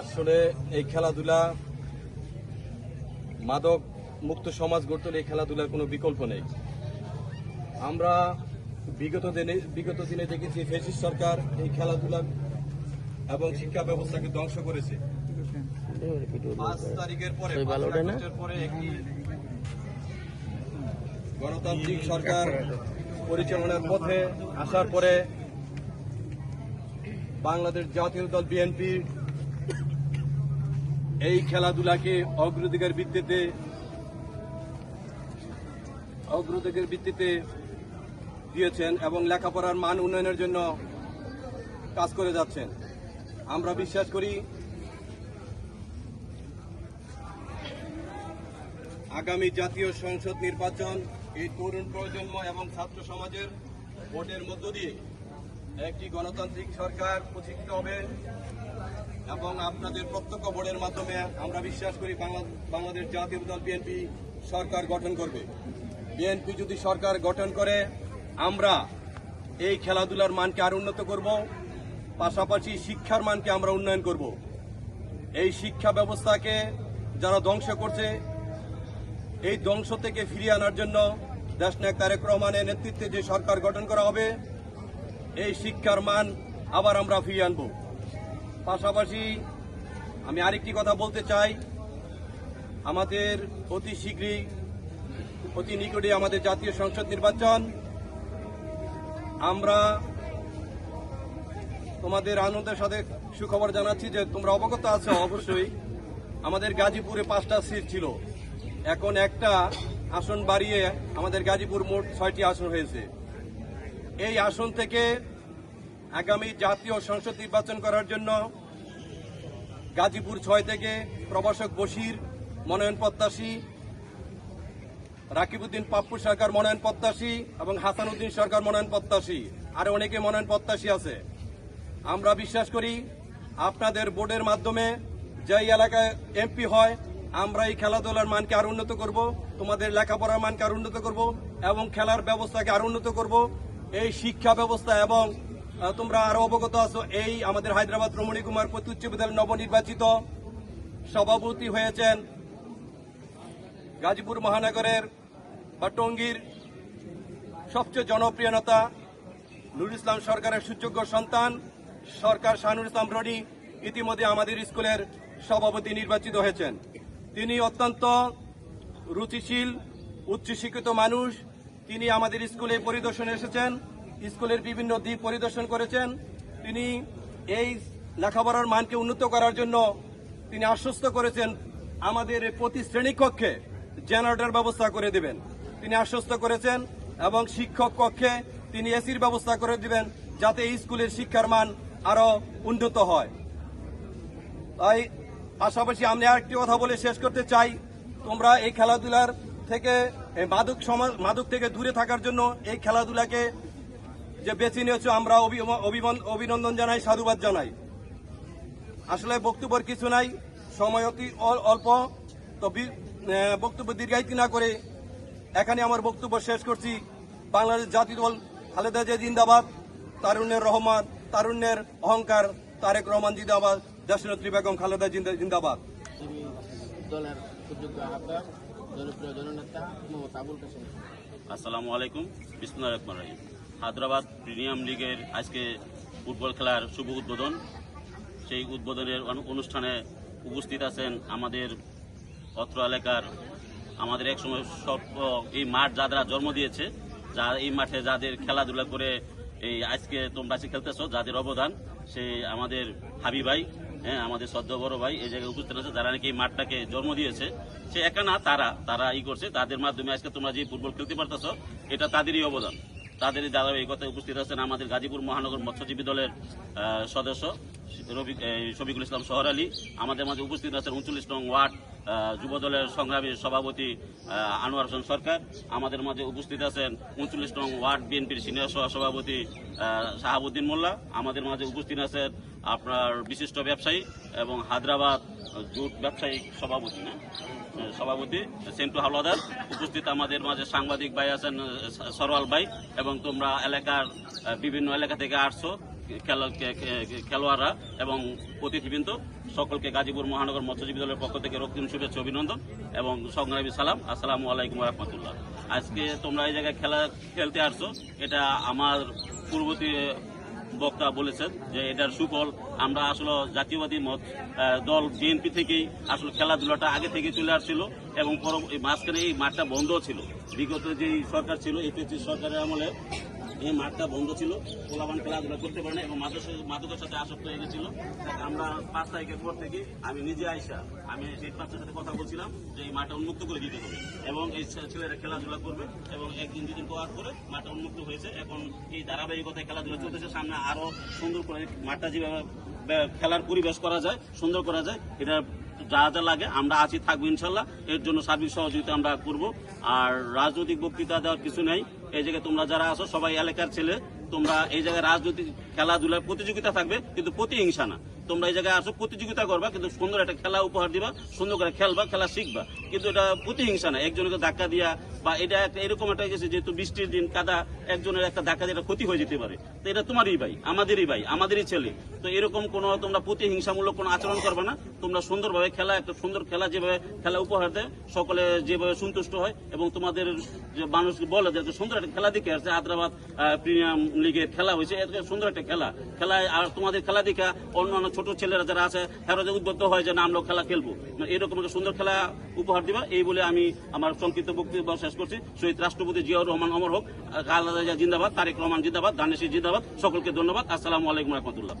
আসলে এই খেলাধুলা মাদক মুক্ত সমাজ গড়তে হলে এই খেলাধুলার কোনো বিকল্প নেই। আমরা বিগত দিনে বিগত দিনে দেখেছি ফেসিস সরকার এই খেলাধুলা এবং শিক্ষা ব্যবস্থাকে ধ্বংস করেছে। পাঁচ তারিখের পরে একটি গণতান্ত্রিক সরকার পরিচালনার পথে আসার পরে বাংলাদেশ জাতীয় দল বিএনপি এই খেলাধুলাকে অগ্রাধিকার ভিত্তিতে অগ্রাধিকার ভিত্তিতে দিয়েছেন এবং লেখাপড়ার মান উন্নয়নের জন্য কাজ করে যাচ্ছেন। আমরা বিশ্বাস করি, আগামী জাতীয় সংসদ নির্বাচন এই তরুণ প্রজন্ম এবং ছাত্র সমাজের ভোটের মধ্য দিয়ে একটি গণতান্ত্রিক সরকার প্রতিষ্ঠিত হবে। এবং আপনাদের প্রত্যক্ষ ভোটের মাধ্যমে আমরা বিশ্বাস করি বাংলা- বাংলাদেশ জাতীয় দল বিএনপি সরকার গঠন করবে। বিএনপি যদি সরকার গঠন করে, আমরা এই খেলাধুলার মানকে আরও উন্নত করব, পাশাপাশি শিক্ষার মানকে আমরা উন্নয়ন করব। এই শিক্ষা ব্যবস্থাকে যারা ধ্বংস করছে, এই ধ্বংস থেকে ফিরিয়ে আনার জন্য দেশনায়ক তারেক রহমানের নেতৃত্বে যে সরকার গঠন করা হবে, এই শিক্ষার মান আবার আমরা ফিরিয়ে আনব। পাশাপাশি আমি আরেকটি কথা বলতে চাই। আমাদের অতি শীঘ্রই, অতি নিকটে আমাদের জাতীয় সংসদ নির্বাচন। আমরা তোমাদের আনন্দের সাথে সুখবর জানাচ্ছি যে তোমরা অবগত আছো অবশ্যই। আমাদের গাজীপুরে পাঁচটা সিট ছিল। এখন একটা আসন বাড়িয়ে আমাদের গাজীপুর মোট ছয়টি আসন হয়েছে। এই আসন থেকে আগামী জাতীয় সংসদ নির্বাচন করার জন্য গাজীপুর ছয় থেকে প্রভাষক বশির, মনোনয়ন প্রত্যাশী রাকিবউদ্দিন পাপ্পু সরকার মনোনয়ন প্রত্যাশী এবং হাসান উদ্দিন সরকার মনোনয়ন প্রত্যাশী। আরও অনেকে মনোনয়ন প্রত্যাশী আছে। আমরা বিশ্বাস করি আপনাদের বোর্ডের মাধ্যমে যেই এলাকায় এমপি হয়, আমরা এই খেলাধুলার মানকে আরও উন্নত করব, তোমাদের লেখাপড়ার মানকে আরও উন্নত করব এবং খেলার ব্যবস্থাকে আরও উন্নত করব। এই শিক্ষা ব্যবস্থা এবং তোমরা আরও অবগত আছো, এই আমাদের হায়দ্রাবাদ রমণী কুমার পতি উচ্চ বিদ্যালয় নবনির্বাচিত সভাপতি হয়েছেন গাজীপুর মহানগরের বা টঙ্গীর সবচেয়ে জনপ্রিয় নেতা নুরুল ইসলাম সরকারের সুযোগ্য সন্তান, সরকার শাহানুর ইসলাম রনি ইতিমধ্যে আমাদের স্কুলের সভাপতি নির্বাচিত হয়েছেন। তিনি অত্যন্ত রুচিশীল, উচ্চশিক্ষিত মানুষ। তিনি আমাদের স্কুলে পরিদর্শনে এসেছেন। স্কুলের বিভিন্ন দিক পরিদর্শন করেছেন। তিনি এই লেখাপড়ার মানকে উন্নত করার জন্য তিনি আশ্বস্ত করেছেন, আমাদের প্রতি শ্রেণীকক্ষে জেনারেটর ব্যবস্থা করে দেবেন। তিনি আশ্বস্ত করেছেন এবং শিক্ষক কক্ষে তিনি এসির ব্যবস্থা করে দিবেন যাতে এই স্কুলের শিক্ষার মান আরও উন্নত হয়। তাই পাশাপাশি আমি আরেকটি কথা বলে শেষ করতে চাই। তোমরা এই খেলাধুলার থেকে মাদক সমাজ, মাদক থেকে দূরে থাকার জন্য এই খেলাধুলাকে যে বেছে নিয়েছো আমরা অভিনন্দন জানাই সাধুবাদ জানাই। আসলে বক্তব্যের কিছু নাই সময় অতি অল- অল্প। তো বক্তব্য দীর্ঘায়িত না করে এখানে আমার বক্তব্য শেষ করছি। বাংলাদেশ জাতীয় দল খালেদা জিয়া জিন্দাবাদ তারুণ্যের রহমান তারুণ্যের অহংকার তারেক রহমান জিন্দাবাদ দেশনেত্রী বেগম খালেদা জিন্দা- জিন্দাবাদ। দলের সুযোগ্য আহ্বায়ক জনপ্রিয় জননেতা মোহাম্মদ আবুল কাসেম আসসালামু আলাইকুম বিসমুল্লাহ রহমান রাহিম। হায়দ্রাবাদ প্রিমিয়াম লিগের আজকে ফুটবল খেলার শুভ উদ্বোধন। সেই উদ্বোধনের অনুষ্ঠানে উপস্থিত আছেন আমাদের অত্র এলাকার আমাদের একসময় সব এই মাঠ যারা জন্ম দিয়েছে, যা এই মাঠে যাদের খেলাধুলা করে এই আজকে তোমরা আজকে খেলতেছো, যাদের অবদান সেই আমাদের হাবি ভাই হ্যাঁ আমাদের সদ্য বড় ভাই এই জায়গায় উপস্থিত আছে, যারা নাকি এই মাঠটাকে জন্ম দিয়েছে। সে একা না, তারা তারা ই করছে, তাদের মাধ্যমে আজকে তোমরা যে ফুটবল খেলতে পারতেছো, এটা তাদেরই অবদান। তাদেরই দ্বারা এই কথায় উপস্থিত আছেন আমাদের গাজীপুর মহানগর মৎস্যজীবী দলের সদস্য রবি শফিকুল ইসলাম শহর আলী আমাদের মাঝে উপস্থিত আছেন উনচল্লিশ নং ওয়ার্ড যুব দলের সংগ্রামী সভাপতি আনোয়ার হোসেন সরকার। আমাদের মাঝে উপস্থিত আছেন উনচল্লিশ নং ওয়ার্ড বিএনপির সিনিয়র সহ সভাপতি শাহাবুদ্দিন মোল্লা। আমাদের মাঝে উপস্থিত আছেন আপনার বিশিষ্ট ব্যবসায়ী এবং হায়দ্রাবাদ জুট ব্যবসায়িক সভাপতি, না? সভাপতি, সেন্টু হাওলাদার। উপস্থিত আমাদের মাঝে সাংবাদিক ভাই আছেন সরওয়াল ভাই, এবং তোমরা এলাকার বিভিন্ন এলাকা থেকে আসছো খেলোয়াড়রা এবং অতিথিবৃন্দ। সকলকে গাজীপুর মহানগর মৎস্যজীবী দলের পক্ষ থেকে রক্তিম শুভেচ্ছা, অভিনন্দন এবং সংগ্রামী সালাম। আসসালামু আলাইকুম রহমতুল্লাহ। আজকে তোমরা এই জায়গায় খেলা, খেলতে আসছো। এটা আমার পূর্ববর্তী বক্তা বলেছেন যে এটার সুফল, আমরা আসলে জাতীয়বাদী মত দল বিএনপি থেকেই আসলে খেলাধুলাটা আগে থেকে চলে আসছিল এবং এই মাঝখানে এই মাঠটা বন্ধ ছিল। বিগত যে সরকার ছিল এপিএসসি সরকারের আমলে এই মাঠটা বন্ধ ছিল পোলাবান খেলাধুলা করতে পারে না এবং মাদকের সাথে আসক্ত হয়ে গেছিল। আমরা পাঁচ তারিখের পর থেকে আমি নিজে আইসা, আমি সেই পাঁচটার সাথে কথা বলছিলাম যে এই মাঠটা উন্মুক্ত করে দিতে হবে এবং এই ছেলেরা খেলাধুলা করবে এবং একদিন দুদিন পরে মাঠটা উন্মুক্ত হয়েছে। এখন এই ধারাবাহিকতায় খেলাধুলা চলতেছে, সামনে আরও সুন্দর করে মাঠটা যেভাবে খেলার পরিবেশ করা যায়, সুন্দর করা যায়, এটা যা যা লাগে আমরা আছি, থাকব ইনশাল্লাহ। এর জন্য সার্বিক সহযোগিতা আমরা করব। আর রাজনৈতিক বক্তৃতা দেওয়ার কিছু নেই। এই জায়গায় তোমরা যারা আছো, সবাই এলাকার ছেলে, তোমরা এই জায়গায় রাজনৈতিক খেলাধুলার প্রতিযোগিতা থাকবে, কিন্তু প্রতিহিংসা না। তোমরা এই জায়গায় আসো, প্রতিযোগিতা করবা, কিন্তু সুন্দর একটা খেলা উপহার দিবা, সুন্দর করে খেলবা, খেলা শিখবা। কিন্তু এটা প্রতিহিংসা না, একজনকে ধাক্কা দিয়া বা এটা একটা এরকম একটা গেছে, যেহেতু বৃষ্টির দিন, কাদা, একজনের একটা ধাক্কা দিয়ে ক্ষতি হয়ে যেতে পারে। তো এটা তোমারই ভাই, আমাদেরই ভাই, আমাদেরই ছেলে। তো এরকম কোনো তোমরা প্রতিহিংসামূলক কোনো আচরণ করবে না, তোমরা সুন্দরভাবে খেলা, একটা সুন্দর খেলা যেভাবে খেলা উপহার দেয়, সকলে যেভাবে সন্তুষ্ট হয় এবং তোমাদের যে মানুষ বলে যে সুন্দর একটা খেলা দেখে আসছে, হায়দ্রাবাদ প্রিমিয়াম লিগের খেলা হয়েছে সুন্দর একটা খেলা। খেলায় আর তোমাদের খেলা দেখা অন্য অন্য ছোট ছেলেরা যারা আছে, তারা যে উদ্বুদ্ধ হয় যে না, আমরা খেলা খেলব। মানে এরকম একটা সুন্দর খেলা উপহার দিবা, এই বলে আমি আমার সংক্ষিপ্ত বক্তব্য শেষ করছি। শহীদ রাষ্ট্রপতি জিয়াউর রহমান অমর হোক খালেদা জিন্দাবাদ, তারেক রহমান জিন্দাবাদ, দানেশী জিন্দাবাদ, সকলকে ধন্যবাদ। আসসালামু আলাইকুম রহমতুল্লাহ।